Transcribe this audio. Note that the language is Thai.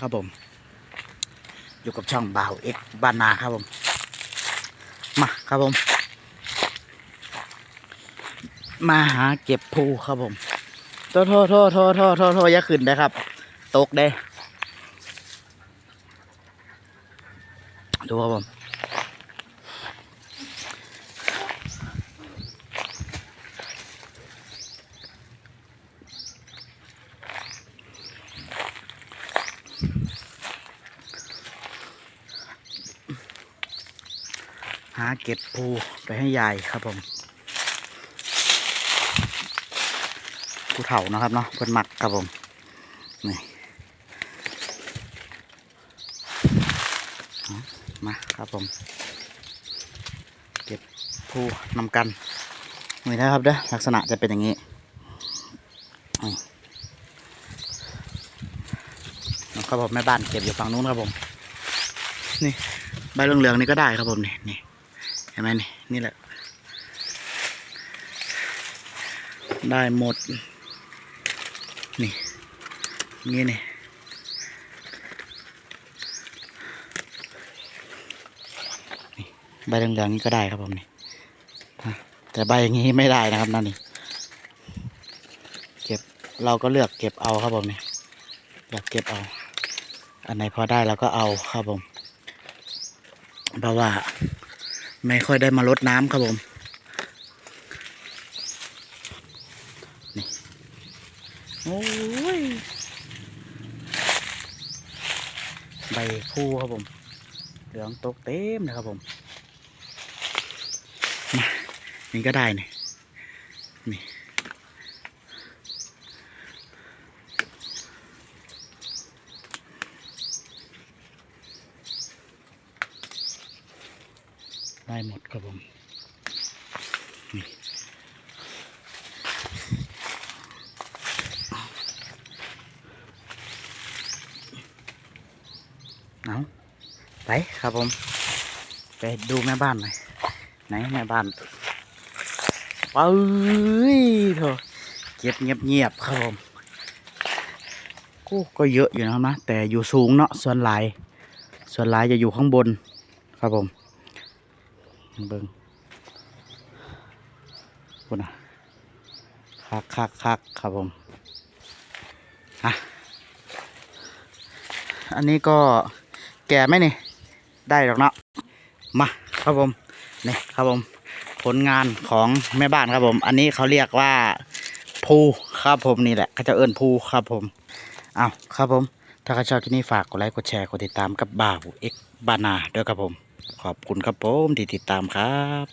ครับผม อยู่กับช่องบ่าวเอ็กบ้านนาครับผม มาครับผม มาหาเก็บภูครับผมโทษโทษโทษโทษโทษโทษโทษอย่าขึ้นนะครับ ตกได้ดูครับผม หาเก็บภูไปให้ยายครับผมภูเถานะครับเนาะเพิ่นหมักครับผมนี่มาครับผม เก็บภูนำกันนี่นะครับเด้อลักษณะจะเป็นอย่างนี้นี่ครับผมแม่บ้านเก็บอยู่ฝั่งนู้นครับผม นี่ใบเหลืองๆนี่ก็ได้ครับผมนี่นี่ ห็นไหมนี่นี่แหละ ได้หมดนี่นี่นี่นี่ใบเหลืองๆนี่ก็ได้ครับผมนี่แต่ใบอย่างนี้ไม่ได้นะครับนั่นนี่เก็บเราก็เลือกเก็บเอาครับผมนี่อยากเก็บเอา อันไหนพอได้เราก็เอาครับผมเพราะว่า ไม่ค่อยได้มาลดน้ำครับผมนี่โอ้ยใบคู่ครับผมเหลืองตกเต็มนะครับผมมานี่ก็ได้เนี่ย ได้หมดครับผมเอาไปครับผม ไปดูแม่บ้านหน่อยไหนแม่บ้านเอ้ยเถอะเก็บเงียบๆครับผมก็ก็เยอะอยู่นะครับนะแต่อยู่สูงเนาะส่วนหลาย ส่วนหลายจะอยู่ข้างบนครับผม เบิ่งคุณนะคักคักคักครับผมอะอันนี้ก็แก่ไหมนี่ ได้หรอกเนาะมาครับผมนี่ครับผม ผลงานของแม่บ้านครับผม อันนี้เขาเรียกว่าภูครับผมนี่แหละเขาจะเอิ้นภูครับผมเอาครับผม ถ้าใครชอบที่นี่ฝากกดไลค์กดแชร์กดติดตามกับบ่าวเอ็กบานาด้วยครับผม ขอบคุณครับผมที่ติดตามครับ